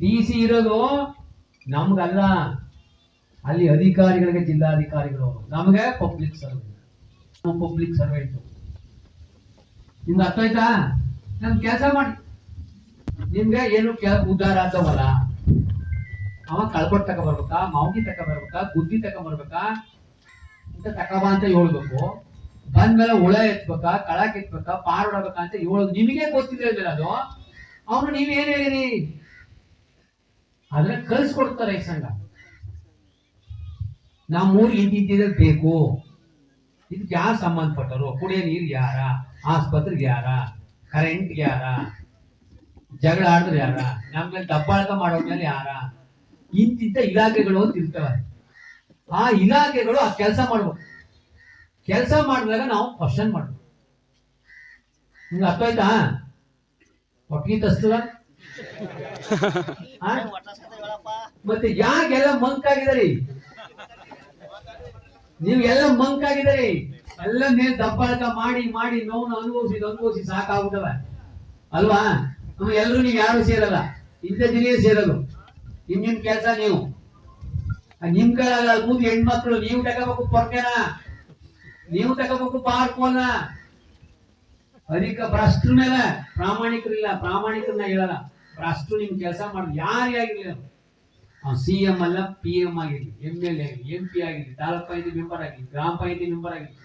D C ಇರೋದು ನಮ್ಗಲ್ಲ. ಅಲ್ಲಿ ಅಧಿಕಾರಿಗಳಿಗೆ ಜಿಲ್ಲಾಧಿಕಾರಿಗಳು. ನಮಗೆ ಪಬ್ಲಿಕ್ ಸರ್ವೆಂಟ್ ಪಬ್ಲಿಕ್ ಸರ್ವೆಂಟ್ ನಿಮ್ಗೆ ಅರ್ಥ ಆಯ್ತಾ ನಮ್ ಕೆಲಸ ಮಾಡಿ. ನಿಮ್ಗೆ ಏನು ಉದ್ದಾರ ಅಂತವಲ್ಲ ಅವ ಕಳ್ಕೊಟ್ ತಕ ಬರ್ಬೇಕಾ? ಮಾವುಗಿ ತಕ ಬರ್ಬೇಕಾ? ಗುದ್ದಿ ತಕ ಬರ್ಬೇಕಾ? ಅಂತ ತಕಬ ಅಂತ ಹೇಳ್ಬೇಕು. ಬಂದ್ಮೇಲೆ ಹುಳ ಎತ್ಬೇಕಾ? ಕಳ ಕೆತ್ಬೇಕಾ ಪಾರ್ ಹೊಡಬೇಕಾ ಅಂತ ಹೇಳೋದು ನಿಮಗೆ ಗೊತ್ತಿದ್ರೆ ಅದು. ಅವನು ನೀವೇನ್ ಹೇಳಿರಿ? ಆದ್ರೆ ಕಳ್ಸ್ಕೊಡ್ತಾರೆ ಈ ಸಂಘ. ನಮ್ಮೂರ್ ಇಂತಿದ್ದಿದ್ರೆ ಬೇಕು. ಇದಕ್ಕೆ ಯಾರು ಸಂಬಂಧಪಟ್ಟರು? ಕುಡಿಯೋ ನೀರು ಯಾರ? ಆಸ್ಪತ್ರೆಗೆ ಯಾರ? ಕರೆಂಟ್ ಯಾರ? ಜಗಳ ಆಡಿದ್ರೆ ಯಾರ? ನಮ್ಗೆ ದಬ್ಬಾಳಕ ಮಾಡೋದ್ಮೇಲೆ ಯಾರ? ಇಂತಿಂತ ಇಲಾಖೆಗಳು ಅಂತ ಇರ್ತವೆ. ಆ ಇಲಾಖೆಗಳು ಆ ಕೆಲಸ ಮಾಡ್ಬೇಕು. ಕೆಲಸ ಮಾಡಿದಾಗ ನಾವು ಕ್ವಶನ್ ಮಾಡ್ಬೇಕು. ನಿಮ್ಗೆ ಅರ್ಥ ಆಯ್ತಾ ಒಟ್ಟಿಗೆ ತಸ್ತದ ಮತ್ತೆ ಯಾಕೆಲ್ಲ ಮಂಕ್ ಆಗಿದಾರಿ ನೀವು ಎಲ್ಲ ಮಂಕ್ ಆಗಿದಾರಿ ಎಲ್ಲ ಮೇಲೆ ದಬ್ಬಾಳಕ ಮಾಡಿ ಮಾಡಿ ನೋವು ಅನುಭವಿಸಿ ಅನುಭವಿಸಿ ಸಾಕಾಗ್ಬಿಟ್ಟವ. ಅಲ್ವಾ? ಎಲ್ರು ನೀವು ಯಾರು ಸೇರಲ್ಲ. ಇಂಥ ದಿನ ಸೇರಲು ನಿಮ್ ನಿಮ್ ಕೆಲಸ ನೀವು. ನಿಮ್ ಕೈಲಾಗಲ್ಲ ಮುಂದೆ ಹೆಣ್ಮಕ್ಳು, ನೀವು ತಗೋಬೇಕು ಪೊರ್ಕೆನ. ನೀವು ತಗೋಬೇಕು ಪಾರ್ಕೋನ ಅಧಿಕ ಭ್ರಷ್ಟ್ರ ಮೇಲೆ ಪ್ರಾಮಾಣಿಕರಿಲ್ಲ. ಪ್ರಾಮಾಣಿಕರನ್ನ ಹೇಳಲ್ಲ. ಭ್ರಷ್ಟ್ರು ನಿಮ್ ಕೆಲಸ ಮಾಡಿ ಯಾರೇ ಆಗಿರ್ಲಿ ಸಿ ಎಂ ಅಲ್ಲ ಪಿ ಎಂ ಆಗಿರ್ಲಿ M L A M P ಆಗಿರ್ಲಿ, ತಾಲೂಕ್ ಪಂಚಾಯತಿ ಮೆಂಬರ್ ಆಗಿರ್ಲಿ, ಗ್ರಾಮ ಪಂಚಾಯತಿ ಮೆಂಬರ್ ಆಗಿರ್ಲಿ,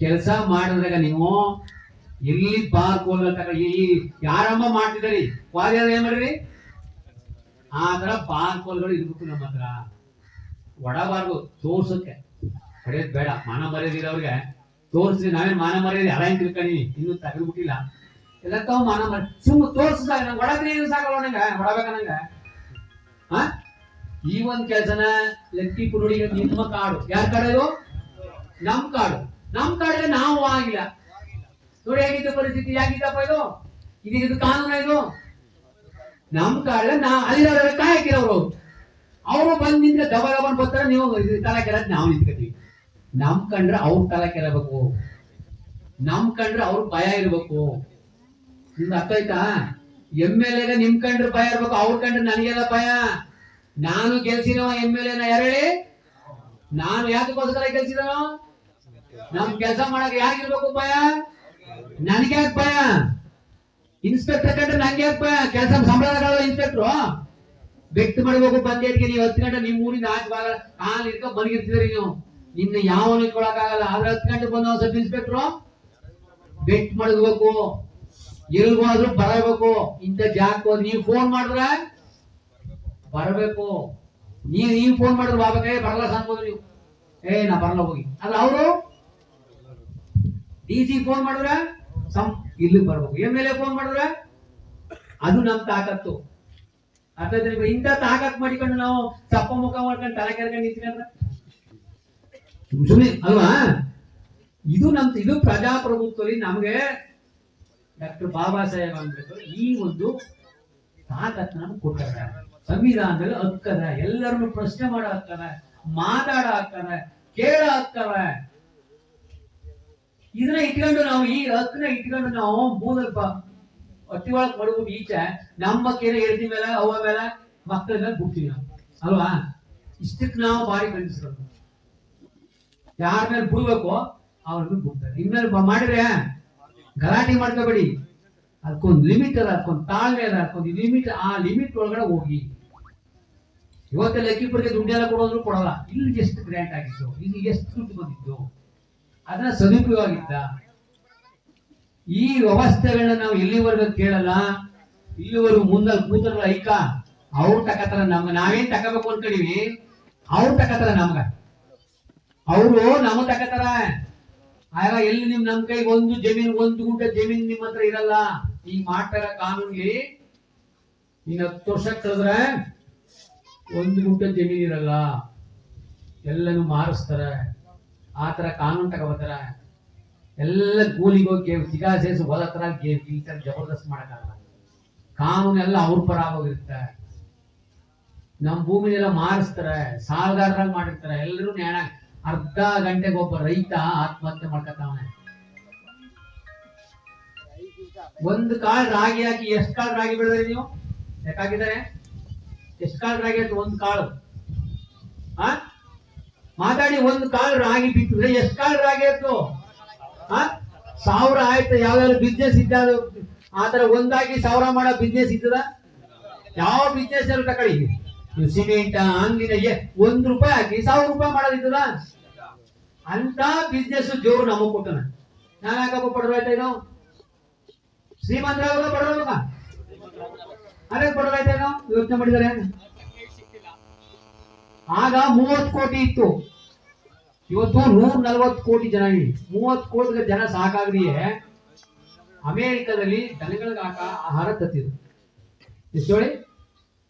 ಕೆಲಸ ಮಾಡಿದ್ರಾಗ ನೀವು ಎಲ್ಲಿ ಬಾರ್ ಕೋಲ್ ತಗ ಈ ಯಾರಮ್ಮ ಮಾಡ್ತಿದ್ದಾರೆ ವಾದ್ಯಾರ ಏನ್ ಮಾಡ್ರಿ? ಆದ್ರ ತರ ಬಾರ್ ಕೋಲ್ಗಳು ಇರ್ಬೇಕು ನಮ್ಮ ಹತ್ರ. ಒಡಬಾರ್ದು ತೋರ್ಸಕ್ಕೆ. ಹೊಡೆಯೋದ್ ಬೇಡ, ಮಾನ ಮರ್ಯಾದಿರೋರ್ಗೆ ತೋರಿಸಿ, ನಾವೇನ್ ಮಾನ ಮರ್ಯಾದೆ ಹರ ತಿಳ್ಕೊಂಡಿ ಇನ್ನೂ ತೆಗೆದ್ಬಿಟ್ಟಿಲ್ಲ. ಎಲ್ಲ ತಾವು ಮಾನ ಸುಮ್ಮ ತೋರ್ಸದ ನಂಗೆ ಒಡದ್ರೆ ಏನು ಸಾಕಲ್ಲ ನಂಗೆ? ಹೊಡಬೇಕ ನಂಗೆ? ಹಾ ಈ ಒಂದ್ ಕೆಲ್ಸನ ಲೆಕ್ಕಿ ಕುರುಡಿ ನಿಮ್ಮ ಕಾಡು. ಯಾರ ಕಾಡು ನಮ್ ಕಾಡು. ನಮ್ ಕಾಡಿಗೆ ನಾವು ಆಗಿಲ್ಲ. ನೋಡಿ ಹೇಗಿದ್ದ ಪರಿಸ್ಥಿತಿ ಯಾಕಿದ್ದಪ್ಪ ಇದು? ಇದೀಗ ಇದು ಕಾನೂನ ಇದು? ನಮ್ ಕಾಡ ನಾ ಅಲ್ಲಿರೋ ಕಾಯಕಿರೋರು ಅವರು. ಬಂದ್ ನಿಂತ್ರೆ ದಬ ದಬನ್ ಬರ್ತಾರೆ, ನೀವು ತಲ ಕೆರದ್ ನಾವು ನಿಂತ್ಕೊತೀವಿ. ನಮ್ ಕಂಡ್ರೆ ಅವ್ರ ತಲ ಕೆಲಬೇಕು ನಮ್ ಕಂಡ್ರೆ ಅವ್ರ ಭಯ ಇರ್ಬೇಕು. ನಿಮ್ಗೆ ಅರ್ಥ ಆಯ್ತಾ? ಎಂ ಎಲ್ ಎಗ ನಿಮ್ ಕಂಡ್ರೆ ಭಯ ಇರ್ಬೇಕು, ಅವ್ರ ಕಂಡ್ರೆ ನನಗೆಲ್ಲ ಭಯ. ನಾನು ಗೆಲ್ಸಿರೋ ಎಂ ಎಲ್ ಎನ ಯಾರೇಳಿ? ನಾನು ಯಾಕೋಸ್ಕರ ಗೆಲ್ಸಿದನು ನಮ್ ಕೆಲಸ ಮಾಡಕ್ ಯಾಕಿರ್ಬೇಕು ಭಯ? ನನಗೆ ಯಾಕೆ ಭಯ? ಇನ್ಸ್ಪೆಕ್ಟರ್ ಕಂಡ್ರೆ ನಂಗೆ ಯಾಕೆ ಭಯ? ಕೆಲಸ ಸಂಬಳ ಇನ್ಸ್ಪೆಕ್ಟ್ರು. ವ್ಯಕ್ತ ಮಾಡ್ಬೇಕು ಪಂಚಾಯತ್ಗೆ ನೀವು ಹತ್ತು ಗಂಟೆ ನಿಮ್ ಊರಿಂದ ಆಚೆ ಭಾಗ ಕಾಲ್ ಇಟ್ಕೊ ಬಂದಿರ್ತಿದ್ರಿ ನೀವು. ನಿನ್ನ ಯಾವನು ಇಟ್ಕೊಳಕ್ಕಾಗಲ್ಲ. ಆದ್ರೆ ಹತ್ತು ಗಂಟೆ ಬಂದ ಸಬ್ ಇನ್ಸ್ಪೆಕ್ಟ್ರು. ಬೆಟ್ ಮಡಗಬೇಕು. ಎಲ್ಗೋದ್ರು ಬರಬೇಕು. ಇಂಥ ಜಾಗ ನೀವು ಫೋನ್ ಮಾಡಿದ್ರ ಬರಬೇಕು. ನೀವ್ ನೀವು ಫೋನ್ ಮಾಡಿದ್ರು ಬಾಬೇ ಬರಲ್ಲ ಅನ್ಬೋದು ನೀವು. ಏ, ನಾ ಬರಲ್ಲ ಹೋಗಿ. ಅಲ್ಲ, ಅವರು? ಡಿ ಸಿ ಫೋನ್ ಮಾಡಿದ್ರ ಸಂ ಇಲ್ಲಿ ಬರ್ಬೇಕು. ಎಂ ಎಲ್ ಎ ಫೋನ್ ಮಾಡಿದ್ರ ಅದು ನಮ್ ತಾಕತ್ತು. ಅರ್ಥ? ಇಂಥ ತಾಕತ್ ಮಾಡಿಕೊಂಡು ನಾವು ತಪ್ಪ ಮುಖ ಮಾಡ್ಕೊಂಡು ತಲೆ ಕೆರ್ಕೊಂಡು ನಿಂತ್ಕೊಂಡ್ರ ಸುಮ್ಮನೆ ಅಲ್ವಾ? ಇದು ನಮ್ ಇದು ಪ್ರಜಾಪ್ರಭುತ್ವದಲ್ಲಿ ನಮಗೆ ಡಾಕ್ಟರ್ ಬಾಬಾ ಸಾಹೇಬ್ ಅಂಬೇಡ್ಕರ್ ಈ ಒಂದು ತಾಕತ್ ನಮ್ಗೆ ಕೊಟ್ಟಾರೆ ಸಂವಿಧಾನದಲ್ಲಿ ಹಕ್ಕದ ಎಲ್ಲರನ್ನು ಪ್ರಶ್ನೆ ಮಾಡೋ ಹಕ್ಕದ ಮಾತಾಡ ಹಕ್ಕದ ಕೇಳ ಹಕ್ಕದ ಇದನ್ನ ಇಟ್ಕೊಂಡು ನಾವು ಈ ಹಕ್ಕನ ಇಟ್ಕೊಂಡು ನಾವು ಮೂಲ ಅತಿ ಒಳಗ್ ಪಡ್ಬಿಟ್ಟು ಈಚೆ. ನಮ್ಮ ಬಗ್ಗೆ ಹೇಳ್ತಿ ಮೇಲೆ ಅವ ಮೇಲೆ ಮಕ್ಕಳ ಮೇಲೆ ಬಿಡ್ತೀವಿ ನಾವು. ಅಲ್ವಾ? ಇಷ್ಟಕ್ಕೆ ನಾವು ಬಾರಿ ಕಲಿಸ್ಬೇಕು ಯಾರ ಮೇಲೆ ಬಿಡ್ಬೇಕು ಅವ್ರ ಮೇಲೆ ಬಿಡ್ತಾರೆ. ಇನ್ಮೇಲೆ ಮಾಡಿದ್ರೆ ಗಲಾಟೆ ಮಾಡ್ಕೋಬೇಡಿ. ಅದಕ್ಕೊಂದು ಲಿಮಿಟ್ ಅದ ಅದಕ್ಕೊಂದು ತಾಳ್ಮೆ ಅದ ಅದಕ್ಕೊಂದು ಲಿಮಿಟ್ ಆ ಲಿಮಿಟ್ ಒಳಗಡೆ ಹೋಗಿ. ಇವತ್ತು ಲೆಕ್ಕಿಪುರಿಗೆ ದುಡ್ಡೆಲ್ಲ ಕೊಡೋದ್ರು ಕೊಡಲ್ಲ. ಇಲ್ಲಿ ಎಷ್ಟು ಗ್ರ್ಯಾಂಟ್ ಆಗಿತ್ತು ಇಲ್ಲಿ ಎಷ್ಟು ದುಡ್ಡು ಬಂದಿತ್ತು ಅದನ್ನ ಸದುಪಯೋಗ ಆಗಿತ್ತ ಈ ವ್ಯವಸ್ಥೆಗಳನ್ನ ನಾವು ಎಲ್ಲಿವರೆಗೂ ಕೇಳಲ್ಲ. ಇಲ್ಲಿವರೆಗೂ ಮುಂದೆ ಕೂತರಲ್ಲ ಐಕ, ಅವ್ರು ತಕತಾರ ನಮ್ಗ ನಾವೇನ್ ತಗೋಬೇಕು ಅನ್ಕೊಂಡಿವಿ? ಅವ್ರು ತಕತಾರ ನಮ್ಗ. ಅವರು ನಮ್ ತಕತಾರ. ಆಗ ಎಲ್ಲಿ ನಿಮ್ ನಮ್ ಕೈಗೆ ಒಂದು ಜಮೀನ್, ಒಂದು ಗುಂಟೆ ಜಮೀನ್ ನಿಮ್ ಹತ್ರ ಇರಲ್ಲ? ಈಗ ಮಾಡ್ತಾರ ಕಾನೂನ್ಲಿ ಇನ್ನು ಹತ್ತು ವರ್ಷ ಕಳೆದ್ರೆ ಒಂದು ಗುಂಟೆ ಜಮೀನ್ ಇರಲ್ಲ. ಎಲ್ಲನು ಮಾರಿಸ್ತಾರ. ಆ ತರ ಕಾನೂನು ತಗೋತಾರ ಎಲ್ಲ ಕೂಲಿಗೆ ಹೋಗಿ ಸಿಗಾ ಸೇರಿಸಿ ಹೊಲ ತರ ಈ ತರ ಜಬರ್ದಸ್ತ್ ಮಾಡಕ್ಕಾಗಲ್ಲ. ಕಾನೂನು ಎಲ್ಲ ಅವ್ರ ಪರ ಆಗೋಗಿರುತ್ತೆ. ನಮ್ಮ ಭೂಮಿನೆಲ್ಲ ಮಾರಿಸ್ತಾರೆ. ಸಾಲಗಾರರಾಗಿ ಮಾಡಿರ್ತಾರೆ. ಎಲ್ಲರೂ ನ್ಯಾಯ ಅರ್ಧ ಗಂಟೆಗೆ ಒಬ್ಬ ರೈತ ಆತ್ಮಹತ್ಯೆ ಮಾಡ್ಕೊತಾವನೆ ಒಂದು ಕಾಳು ರಾಗಿ ಹಾಕಿ ಎಷ್ಟು ಕಾಳು ರಾಗಿ ಬೆಳೆದ್ರಿ ನೀವು? ಬೇಕಾಗಿದ್ದಾರೆ ಎಷ್ಟು ಕಾಳು ರಾಗಿ ಆಯ್ತು? ಒಂದು ಕಾಳು. ಆ? ಮಾತಾಡಿ ಒಂದು ಕಾಳು ರಾಗಿ ಬಿತ್ತಿದ್ರೆ ಎಷ್ಟು ಕಾಳು ರಾಗಿ ಆಯ್ತು? ಆ? ಸಾವಿರ ಆಯ್ತು. ಯಾವ್ದಾದ್ರು ಬಿಸ್ನೆಸ್ ಇದ್ದ ಆತರ ಒಂದಾಗಿ ಸಾವಿರ ಮಾಡೋ ಬಿಸ್ನೆಸ್ ಇದ್ದದ? ಯಾವ ಬಿಸ್ನೆಸ್ ಅಲ್ಲಿ ತಕೊಳ್ಳಿ ನೀವು ಸಿಮೆಂಟ್ ಹಂಗಿನ ಒಂದ್ ರೂಪಾಯಿ ಹಾಕಿ ಸಾವಿರ ರೂಪಾಯಿ ಮಾಡೋದಿದ್ದದ ಅಂತ ಬಿಸ್ನೆಸ್ ಜೋರು ನಮಗ್ ಕೊಟ್ಟನ. ನಾನು ಯಾಕಪ್ಪ ಪಡೆದಾಯ್ತಾ ಇದು ಶ್ರೀಮಂತರಾಗ ಪಡೆದ ಅದೇ ಪಡೆದಾಯ್ತೇನೋ ಯೋಚನೆ ಮಾಡಿದಾರೆ ಆಗ ಮೂವತ್ ಕೋಟಿ ಇತ್ತು. ಇವತ್ತು ನೂರ ನಲವತ್ತು ಕೋಟಿ ಜನ ಮೂವತ್ತು ಕೋಟಿ ಜನ ಸಾಕಾಗ್ರಿಯೇ ಅಮೇರಿಕದಲ್ಲಿ ದನಗಳಿಗೆ ಆಹಾರ ತತ್ತಿದ್ರು. ಎಷ್ಟು ಹೇಳಿ?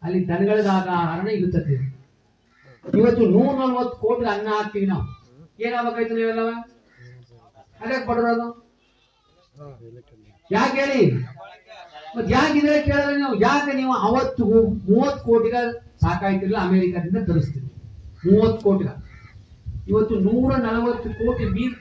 ಅಲ್ಲಿ ದನಗಳಿಗೆ ಹಾಕ ಇರುತ್ತದೆ. ಇವತ್ತು ನೂರ ನಲ್ವತ್ತು ಕೋಟಿ ಅನ್ನ ಹಾಕ್ತೀವಿ ನಾವು. ಏನಾಗಬೇಕಾಯ್ತು ನೀವೆಲ್ಲವ ಅದಕ್ಕೆ ಪಡೆದೋದು ಯಾಕೆ ಹೇಳಿ? ಮತ್ ಯಾಕೆ ಇದ್ರೆ ಕೇಳಿದ್ರೆ ನೀವು? ಯಾಕೆ ನೀವು ಅವತ್ತು ಮೂವತ್ತು ಕೋಟಿಗ ಸಾಕಾಯ್ತಿಲ್ಲ ಅಮೆರಿಕದಿಂದ ತರಿಸ್ತೀವಿ ಮೂವತ್ತು ಕೋಟಿಗ. ಇವತ್ತು ನೂರ ನಲವತ್ತು ಕೋಟಿ ಮೀರ್